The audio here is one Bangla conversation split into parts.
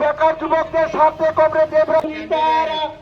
বেকার যুবকদের সাথে কমরে দেবরাজ তারা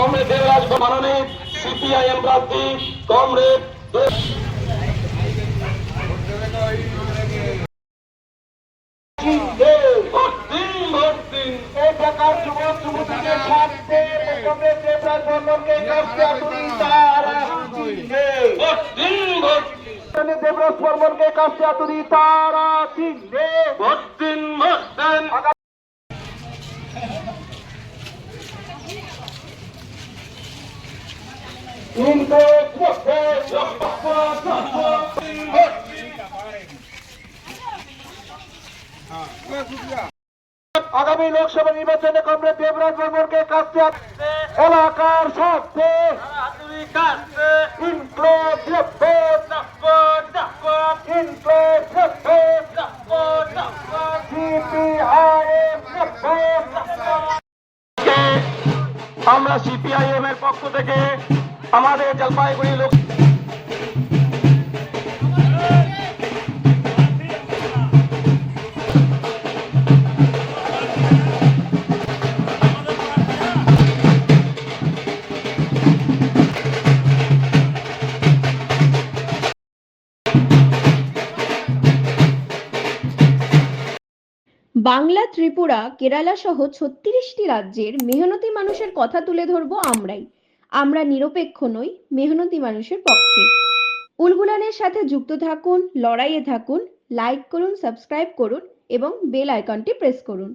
কমরেড দেবরাজ মনোনীত সিপিআইএম প্রার্থী কমরেড দেবরাজ বর্মনকে কাছে আসুন তারা ভোটদিন। দেবরাজ বর্মনকে আগামী লোকসভা নির্বাচনে কমরেড দেবরাজ বর্মনকে কাছে এলাকার ইনক্লোজ আমরা সিপিআইএম এর পক্ষ থেকে আমাদের জলপাইগুড়ি লোক বাংলা, ত্রিপুরা, কেরালা সহ ছত্রিশটি রাজ্যের মেহনতি মানুষের কথা তুলে ধরবো আমরাই। আমরা নিরপেক্ষ নই, মেহনতি মানুষের পক্ষে। উলগুলানের সাথে যুক্ত থাকুন, লড়াইয়ে থাকুন লাইক করুন সাবস্ক্রাইব করুন এবং বেল আইকনটি প্রেস করুন।